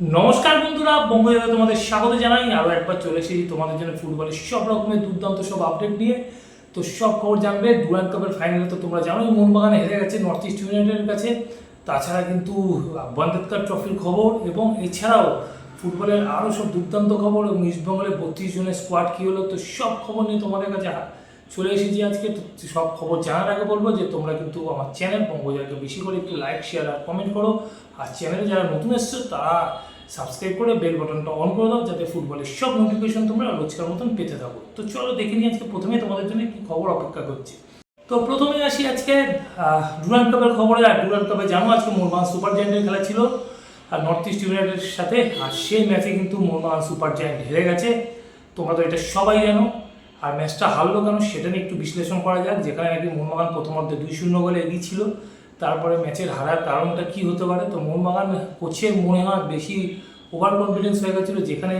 নমস্কার বন্ধুরা বঙ্গদেবে তোমাদের স্বাগত জানাই। আরও একবার চলে এসেছি তোমাদের জন্য ফুটবলের সব রকমের দুর্দান্ত সব আপডেট নিয়ে। তো সব খবর জানবে ডুরান কাপের ফাইনালে তো তোমরা জানোই, মোহনবাগান হেরে গেছে নর্থ ইস্ট ইউনাইটেডের কাছে। তাছাড়া কিন্তু বন্দেতকার ট্রফির খবর, এবং এছাড়াও ফুটবলের আরও সব দুর্দান্ত খবর, এবং ইস্টবেঙ্গলের বত্রিশ জনের স্কোয়াড কী হলো, তো সব খবর নিয়ে তোমাদের কাছে চলে এসেছি আজকে। তো সব খবর জানার আগে বলব যে, তোমরা কিন্তু আমার চ্যানেল বঙ্গজয়কে বেশি করে একটু লাইক শেয়ার আর কমেন্ট করো। আর চ্যানেলে যারা নতুন এসছো, তারা সাবস্ক্রাইব করে বেল বাটনটা অন করে দাও যাতে ফুটবলের সব নোটিফিকেশন তোমরা রোজকার মতন পেতে থাকো। তো চলো দেখে নিই আজকে প্রথমে তোমাদের জন্য কি খবর অপেক্ষা করছে। তো প্রথমে আসি আজকে ডুরান কাপের খবরে। আর ডুরান কাপে জানো আজকে মোরবান সুপার জায়েন্টের খেলা ছিল, আর নর্থ ইস্ট ইউনাইটেডের সাথে, আর সেই ম্যাচে কিন্তু মোরবান সুপার জায়েন্ট হেরে গেছে। তোমরা তো এটা সবাই জানো, আর ম্যাচটা হারলো কেন সেটা নিয়ে একটু বিশ্লেষণ করা যাক, যেখানে নাকি মোহনবাগান প্রথমার্ধে দুই শূন্য গোলে এগিয়ে ছিল। তারপরে ম্যাচের হারার কারণটা কি হতে পারে? তো মোহনবাগান কোচের মনে হয় বেশি ওভার কনফিডেন্স হয়ে গেছিল, যেখানে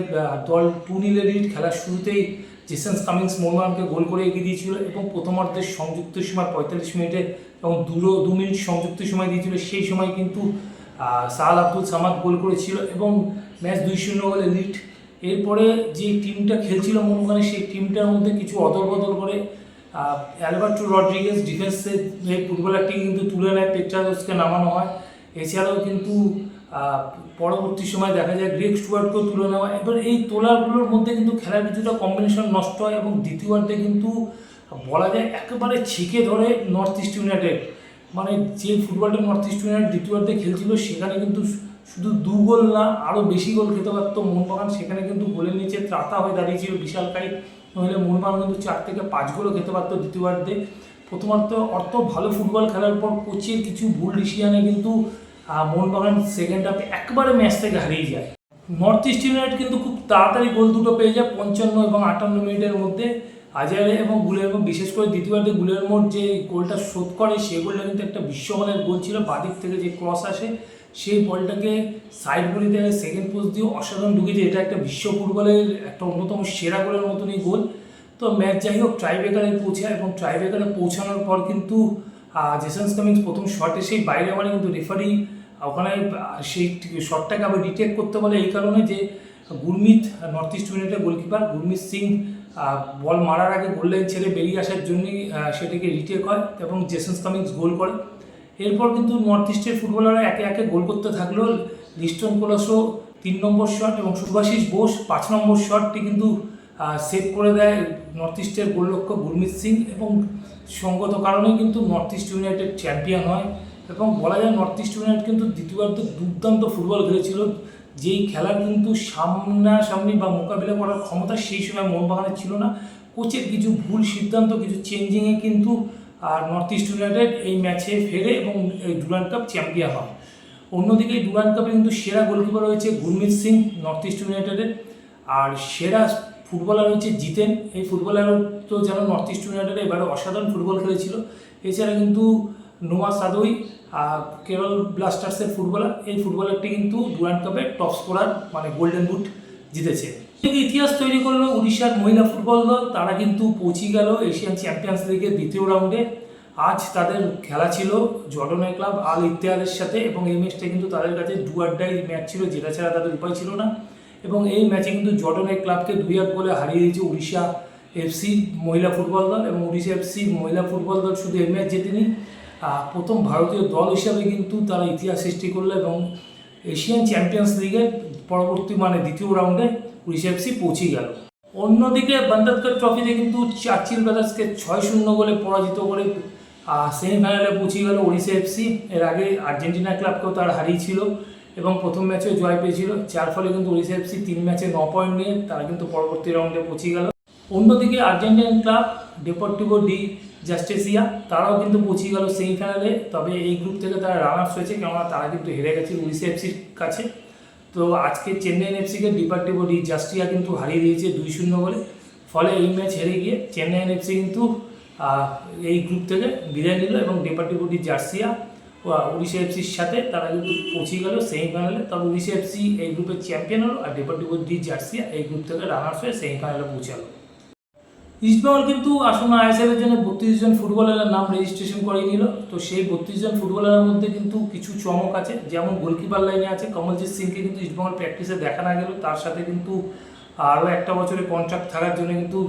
দল টু নীলের লিড খেলার শুরুতেই জেসেন্স কামিংস মোহনবাগানকে গোল করে এগিয়ে দিয়েছিল এবং প্রথমার্ধের সংযুক্ত সময় পঁয়তাল্লিশ মিনিটে এবং দুটো দু মিনিট সংযুক্ত সময় দিয়েছিল, সেই সময় কিন্তু সাহাল আব্দুল সামাদ গোল করেছিল এবং ম্যাচ দুই শূন্য গোলে লিড এরপরে যে টিমটা খেলছিল মোহনবাগানের সেই টিমটার মধ্যে কিছু অদল বদল করে অ্যালবার্টো রড্রিগেজ ডিফেন্সের যে ফুটবলারটি কিন্তু তুলে নেয় পেট্রাদোসকে নামানো হয়। এছাড়াও কিন্তু পরবর্তী সময় দেখা যায় গ্রেক স্টুয়ার্টকেও তুলে নেওয়া। এবার এই তোলাগুলোর মধ্যে কিন্তু খেলার কিছুটা কম্বিনেশন নষ্ট হয় এবং দ্বিতীয়ার্ধে কিন্তু বলা যায় একেবারে ছিকে ধরে নর্থ ইস্ট ইউনাইটেড মানে যে ফুটবলটা নর্থ ইস্ট ইউনাইটেড দ্বিতীয়ার্ধে খেলছিল, সেখানে কিন্তু শুধু দু গোল না, আরও বেশি গোল খেতে পারতো মোহনবাগান সেখানে কিন্তু গোলের নিচে ত্রাতা হয়ে দাঁড়িয়েছিল বিশালকারী নইলে মোহনবাগান কিন্তু চার থেকে পাঁচ গোলও খেতে পারতো দ্বিতীয়ার্ধে। প্রথমার্ধ অর্থ ভালো ফুটবল খেলার পর কোচের কিছু ভুল ডিসিশনে কিন্তু মোহনবাগান সেকেন্ড হাফে একবারে ম্যাচ থেকে হারিয়ে যায়। নর্থ ইস্ট ইউনাইটেড কিন্তু খুব তাড়াতাড়ি গোল দুটো পেয়ে যায়, পঞ্চান্ন এবং আটান্ন মিনিটের মধ্যে। আজারে এবং গুলের বিশেষ করে দ্বিতীয়ার্ধে গুলের মোট যে গোলটা শোধ করে, সে গোলটা কিন্তু একটা বিশ্বমানের গোল ছিল বাদিক থেকে যে ক্রস আসে। সেই বলটাকে সাইড বলি থেকে সেকেন্ড পোস্ট দিয়ে অসাধারণ ঢুকিয়েছে এটা একটা বিশ্ব ফুটবলের একটা অন্যতম সেরা গোলের মতনই গোল। তো ম্যাচ যাই হোক ট্রাইবেকারে পৌঁছায় এবং ট্রাইবেকারে পৌঁছানোর পর কিন্তু জেসন্স কামিংস প্রথম শটে সেই বাইরে মানে কিন্তু রেফারি ওখানে সেই শটটাকে আবার রিটেক করতে বলে এই কারণে যে Gurmeet north east united goalkeeper Gurmeet Singh ball মারার আগে গোল লাইন ছেড়ে বেরিয়ে আসার জন্যই সেটাকে রিটেক হয় এবং জেসন্স কামিংস গোল করে। এরপর কিন্তু নর্থ ইস্টের ফুটবলাররা একে একে গোল করতে থাকল। লিস্টন কোলাসো তিন নম্বর শট এবং সুভাশিস বোস পাঁচ নম্বর শটটি কিন্তু সেভ করে দেয় নর্থ ইস্টের গোলরক্ষক গুরমিত সিং এবং সঙ্গত কারণেই কিন্তু নর্থ ইস্ট ইউনাইটেড চ্যাম্পিয়ন হয়। এবং বলা যায় নর্থ ইস্ট ইউনাইটেড কিন্তু দ্বিতীয়ার্ধে দুর্দান্ত ফুটবল খেলেছিল। যেই খেলার কিন্তু সামনাসামনি বা মোকাবিলা করার ক্ষমতা সেই সময় মোহনবাগানের ছিল না। কোচের কিছু ভুল সিদ্ধান্ত, কিছু চেঞ্জিংয়ে কিন্তু আর নর্থ ইস্ট ইউনাইটেড এই ম্যাচে ফেরে এবং এই ডুরান্ড কাপ চ্যাম্পিয়ন হয়। অন্যদিকে এই ডুরান্ড কাপে কিন্তু সেরা গোলকিপার রয়েছে গুরমিত সিং নর্থ ইস্ট ইউনাইটেডের আর সেরা ফুটবলার হচ্ছে জিতেন। এই ফুটবলার তো যেন নর্থ ইস্ট ইউনাইটেড এবারে অসাধারণ ফুটবল খেলেছিল। এছাড়া কিন্তু নোয়া সাদই কেরল ব্লাস্টার্সের ফুটবলার এই ফুটবলারটি কিন্তু ডুরান্ড কাপে টপ স্কোরার মানে গোল্ডেন বুট জিতেছে। ইতিহাস তৈরি করল উড়িষ্যার মহিলা ফুটবল দল, তারা কিন্তু পৌঁছে গেল এশিয়ান চ্যাম্পিয়ন্স লিগের দ্বিতীয় রাউন্ডে আজ তাদের খেলা ছিল জর্ডনের ক্লাব আল ইত্তেহাদের সাথে এবং এই ম্যাচটা কিন্তু তাদের কাছে ডু ডাই ম্যাচ ছিল, যেটা ছাড়া তাদের উপায় ছিল না। এবং এই ম্যাচে কিন্তু জর্ডনের ক্লাবকে দুই এক গোলে হারিয়ে দিয়েছে উড়িষ্যা এফসি মহিলা ফুটবল দল এবং উড়িষ্যা এফসি মহিলা ফুটবল দল। শুধু এই ম্যাচ জেতেনি প্রথম ভারতীয় দল হিসাবে কিন্তু তারা ইতিহাস সৃষ্টি করল এবং এশিয়ান চ্যাম্পিয়ন্স লিগের পরবর্তী মানে দ্বিতীয় রাউন্ডে এফসি পৌঁছে গেল। অন্যদিকে বান্দাতকর ট্রফিতে কিন্তু চার্চিল ব্রাদার্সকে ছয় শূন্য গোলে পরাজিত করে সেমিফাইনালে পৌঁছে গেল ওড়িশা এফসি এর আগে আর্জেন্টিনা ক্লাবকেও তারা হারিয়েছিল এবং প্রথম ম্যাচে জয় পেয়েছিল। যার ফলে কিন্তু ওড়িশা এফসি তিন ম্যাচে ন পয়েন্ট নিয়ে তারা কিন্তু পরবর্তী রাউন্ডে পৌঁছে গেল। অন্যদিকে আর্জেন্টিনান ক্লাব ডেপোর্টিভো ডি জাস্টেসিয়া তারাও কিন্তু পৌঁছে গেল সেমিফাইনালে তবে এই গ্রুপ থেকে তারা রানার্স হয়েছে, কেননা তারা কিন্তু হেরে গেছে উড়িষ্যা এফসির কাছে। তো আজকে চেন্নাইন এফসিকে ডিপার্টিভো ডি জাস্টিয়া কিন্তু হারিয়ে দিয়েছে দুই শূন্য বলে। ফলে এই ম্যাচ হেরে গিয়ে চেন্নাই এফসি কিন্তু এই গ্রুপ থেকে বিদায় নিল এবং ডিপার্টিভো ডি জার্সিয়া উড়িষ্যা এফসির সাথে তারা কিন্তু পৌঁছে গেল সেমিফাইনালে তবে উড়িষ্যা এফসি এই গ্রুপের চ্যাম্পিয়ন হলো আর ডিপার্টিভো ডি জার্সিয়া এই গ্রুপ থেকে রানার্স হয়ে সেমিফাইনালে পৌঁছালো। ইস্টবেঙ্গল কিন্তু আসন্ন আইএসএল এর জন্য বত্রিশ জন ফুটবলারের নাম রেজিস্ট্রেশন করিয়ে নিল। তো সেই বত্রিশ জন ফুটবলারের মধ্যে কিন্তু কিছু চমক আছে। যেমন গোলকিপার লাইনে আছে কমলজিৎ সিংকে কিন্তু ইস্টবেঙ্গল প্র্যাকটিসে দেখা না গেল তার সাথে কিন্তু আরও একটা বছরের কন্ট্রাক্ট থাকার জন্য কিন্তু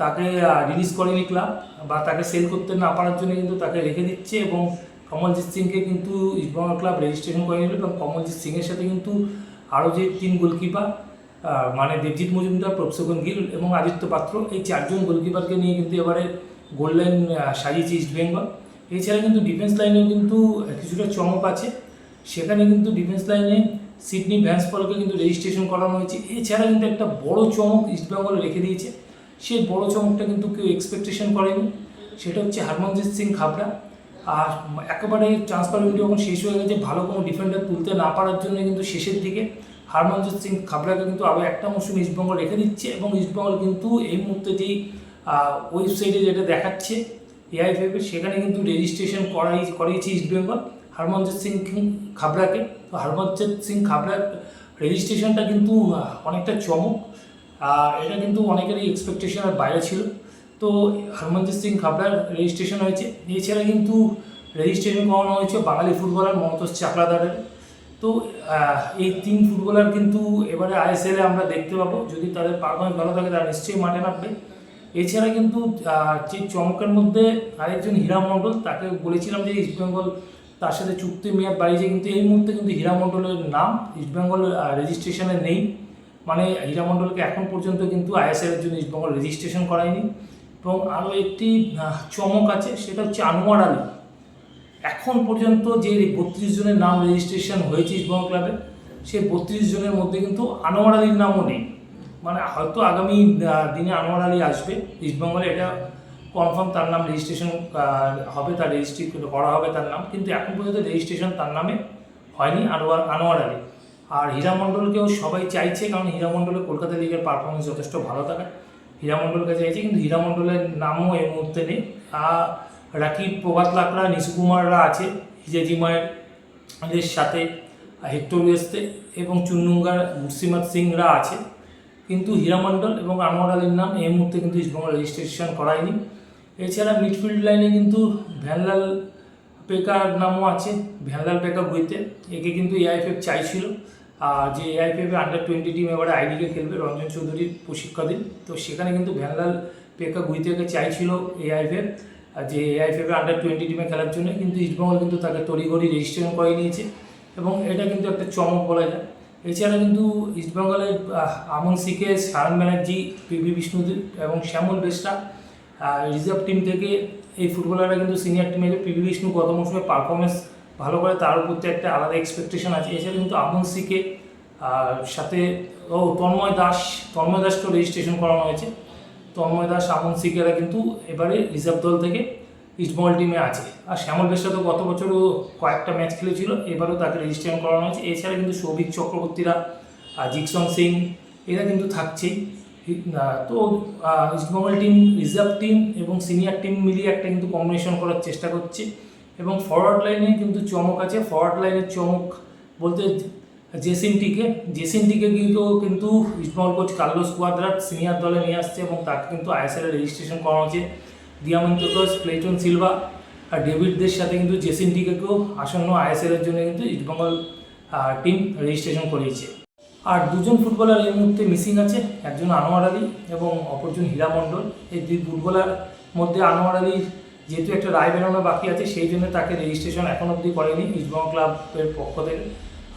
তাকে রিলিজ করেনি ক্লাব বা তাকে সেল করতে না পারার জন্য কিন্তু তাকে রেখে দিচ্ছে এবং কমলজিৎ সিংকে কিন্তু ইস্টবেঙ্গল ক্লাব রেজিস্ট্রেশন করে নিল এবং কমলজিৎ সিংয়ের সাথে কিন্তু আরও যে তিন গোলকিপার মানে দেবজিৎ মজুমদার প্রফসগন গিল এবং আদিত্য পাত্র, এই চারজন গোলকিপারকে নিয়ে কিন্তু এবারে গোল লাইন সাজিয়েছে ইস্ট বেঙ্গল এছাড়া কিন্তু ডিফেন্স লাইনেও কিন্তু কিছুটা চমক আছে। সেখানে কিন্তু ডিফেন্স লাইনে সিডনি ভ্যান্স পলকে কিন্তু রেজিস্ট্রেশন করানো হয়েছে। এছাড়া কিন্তু একটা বড় চমক ইস্ট বেঙ্গল রেখে দিয়েছে। সেই বড় চমকটা কিন্তু কেউ এক্সপেকটেশন করেনি। সেটা হচ্ছে হরমনজিৎ সিং খাবড়া। আর একেবারে ট্রান্সফার উইন্ডো যখন শেষ হয়ে গেছে, ভালো কোনো ডিফেন্ডার তুলতে না পারার জন্য কিন্তু শেষের দিকে হারমনজিৎ সিং খাবড়াকে কিন্তু আরও একটা মৌসুম ইস্টবেঙ্গল রেখে দিচ্ছে এবং ইস্টবেঙ্গল কিন্তু এই মুহূর্তে যেই ওয়েবসাইটে যেটা দেখাচ্ছে এআইএফএফের সেখানে কিন্তু রেজিস্ট্রেশন করাই, করিয়েছে ইস্টবেঙ্গল হরমনজিৎ সিং খাবড়াকে তো হরমনজিৎ সিং খাবড়ার রেজিস্ট্রেশনটা কিন্তু অনেকটা চমক। এটা কিন্তু অনেকেরই এক্সপেকটেশনের বাইরে ছিল। তো হরমনজিৎ সিং খাবড়ার রেজিস্ট্রেশন হয়েছে। এছাড়া কিন্তু রেজিস্ট্রেশন করানো হয়েছে বাঙালি ফুটবলার মমতাজ চাকলাদারের তো এই তিন ফুটবলার কিন্তু এবারে আইএসএলে আমরা দেখতে পাবো। যদি তাদের পারফরমেন্স ভালো থাকে, তারা নিশ্চয়ই মাঠে নামবে। এছাড়া কিন্তু যে চমকের মধ্যে আরেকজন হীরা মণ্ডল, তাকে বলেছিলাম যে ইস্টবেঙ্গল তার সাথে চুক্তি মেয়াদ বাড়িয়েছে, কিন্তু এই মুহূর্তে কিন্তু হীরা মণ্ডলের নাম ইস্টবেঙ্গল রেজিস্ট্রেশনে নেই। মানে হীরা মণ্ডলকে এখন পর্যন্ত কিন্তু আইএসএল এর জন্য ইস্টবেঙ্গল রেজিস্ট্রেশন করায়নি। এবং আরও একটি চমক আছে, সেটা হচ্ছে আনোয়ার আলী। এখন পর্যন্ত যে বত্রিশ জনের নাম রেজিস্ট্রেশন হয়েছে ইস্টবেঙ্গল ক্লাবে সেই বত্রিশ জনের মধ্যে কিন্তু আনোয়ার আলীর নামও নেই। মানে হয়তো আগামী দিনে আনোয়ার আলী আসবে ইস্টবেঙ্গলে এটা কনফার্ম তার নাম রেজিস্ট্রেশন হবে, তার রেজিস্ট্রি করা হবে তার নাম, কিন্তু এখন পর্যন্ত রেজিস্ট্রেশন তার নামে হয়নি আনোয়ার আনোয়ার আলী। আর হীরা মণ্ডলকেও সবাই চাইছে, কারণ হীরা মণ্ডলের কলকাতা লিগের পারফরমেন্স যথেষ্ট ভালো থাকে। হীরা কাছে চাইছে, কিন্তু হীরা মণ্ডলের নামও এই মুহূর্তে নেই। আর রাকিব প্রভাত লাকড়া, নিশুকুমাররা আছে, হিজাজিমায়ের সাথে, হেক্টর ওয়েস্তে এবং চুন্নুঙ্গার মুর্সিমাত সিংরা আছে। কিন্তু হীরা মণ্ডল এবং আনোয়ার আলীর নাম এই মুহূর্তে কিন্তু ইস্টবেঙ্গল রেজিস্ট্রেশন করায়নি। এছাড়া মিডফিল্ড লাইনে কিন্তু ভ্যানলাল পেকার নামও আছে, ভ্যানলাল পেকা বইতে। একে কিন্তু এআইএফএফ চাইছিল। যে এআইএফএফ আন্ডার টোয়েন্টি টিম এবারে আইডিকে খেলবে, রঞ্জন চৌধুরীর প্রশিক্ষাধীন তো সেখানে কিন্তু ভ্যানলাল পেকা গুইতেকে চাইছিল এআইএফএফ যে এআইএফএফ আন্ডার টোয়েন্টি টিমে খেলার জন্য। কিন্তু ইস্টবেঙ্গল কিন্তু তাকে তড়িঘড়ি রেজিস্ট্রেশন করে নিয়েছে এবং এটা কিন্তু একটা চমক বলা যায়। এছাড়া কিন্তু ইস্টবেঙ্গলের Aman CK, Sayan Banerjee, P PV Vishnudev এবং শ্যামল বেসরা রিজার্ভ টিম থেকে এই ফুটবলাররা কিন্তু সিনিয়র টিমে পিভি বিষ্ণু গত মৌসুমে পারফরমেন্স ভালো করে তার উপর তো একটা আলাদা এক্সপেকটেশন আছে। এছাড়া কিন্তু আমন সিকে সাথে ও তন্ময় দাস, তন্ময় দাসকেও রেজিস্ট্রেশন করানো হয়েছে। তন্ময় দাস আমন সিকেরা কিন্তু এবারে রিজার্ভ দল থেকে ইস্টবেঙ্গল টিমে আছে। আর শ্যামল বেশরা তো গত বছরও কয়েকটা ম্যাচ খেলেছিল, এবারেও তাকে রেজিস্ট্রেশন করানো হয়েছে। এছাড়া কিন্তু সৌভিক চক্রবর্তীরা, আর জিকসন সিং, এরা কিন্তু থাকছেই। তো ইস্টবেঙ্গল টিম রিজার্ভ টিম এবং সিনিয়র টিম মিলিয়ে একটা কিন্তু কম্বিনেশন করার চেষ্টা করছে। এবং ফরওয়ার্ড লাইনে কিন্তু চমক আছে। ফরওয়ার্ড লাইনের চমক বলতে জেসিনটিকে জেসিনটিকে কিন্তু কিন্তু East Bengal coach Carlos Cuadrat senior দলে নিয়ে আসছে এবং তাকে কিন্তু আইএসএল রেজিস্ট্রেশন করানো হচ্ছে দিয়ামন্তোস প্লেটন সিলভা আর ডেভিডদের সাথে কিন্তু জেসিনটিকেও আসন্ন আইএসএল এর জন্য কিন্তু ইস্টবেঙ্গল টিম রেজিস্ট্রেশন করিয়েছে। আর দুজন ফুটবলার এই মুহূর্তে মিসিং আছে। একজন আনোয়ার আলী এবং অপরজন হীরা মণ্ডল। এই দুই ফুটবলার মধ্যে আনোয়ার আলীর যেহেতু একটা রায় বেরোনো বাকি আছে, সেই জন্য তাকে রেজিস্ট্রেশন এখন অবধি করেনি ইস্টবেঙ্গল ক্লাবের পক্ষ থেকে।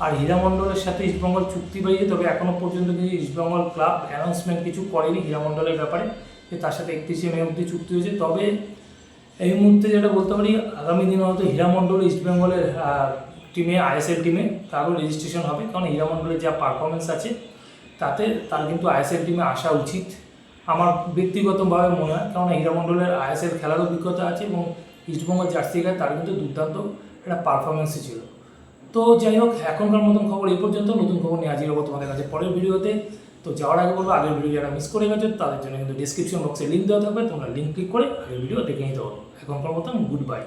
আর হীরামণ্ডলের সাথে ইস্টবেঙ্গল চুক্তি বাড়িয়ে তবে এখনও পর্যন্ত কিন্তু ইস্টবেঙ্গল ক্লাব অ্যানাউন্সমেন্ট কিছু করেনি হীরা মণ্ডলের ব্যাপারে। যে তার সাথে একত্রিশে মে অবধি চুক্তি হয়েছে। তবে এই মুহূর্তে যেটা বলতে পারি, আগামী দিনে হয়তো হীরামণ্ডল ইস্টবেঙ্গলের টিমে আইএসএল টিমে তারও রেজিস্ট্রেশন হবে। কারণ হীরা মণ্ডলের যা পারফরমেন্স আছে, তাতে তার কিন্তু আইএসএল টিমে আসা উচিত। আমার ব্যক্তিগতভাবে মনে হয় কারণ হীরা মণ্ডলের আইএসএল খেলার অভিজ্ঞতা আছে এবং ইস্টবেঙ্গল জার্সি গায়ে তার কিন্তু দুর্দান্ত একটা পারফরমেন্সই ছিল। তো যাই হোক, এখনকার মতন খবর এই পর্যন্ত। নতুন খবর নিয়ে হাজির হব তোমাদের কাছে পরের ভিডিওতে। তো যাওয়ার আগে বলব, আগের ভিডিও যারা মিস করে গেছো, তাদের জন্য কিন্তু ডিসক্রিপশন বক্সে লিঙ্ক দেওয়া থাকবে। তোমরা লিঙ্ক ক্লিক করে আগের ভিডিও দেখে নিতে পারো। এখনকার মতন গুড বাই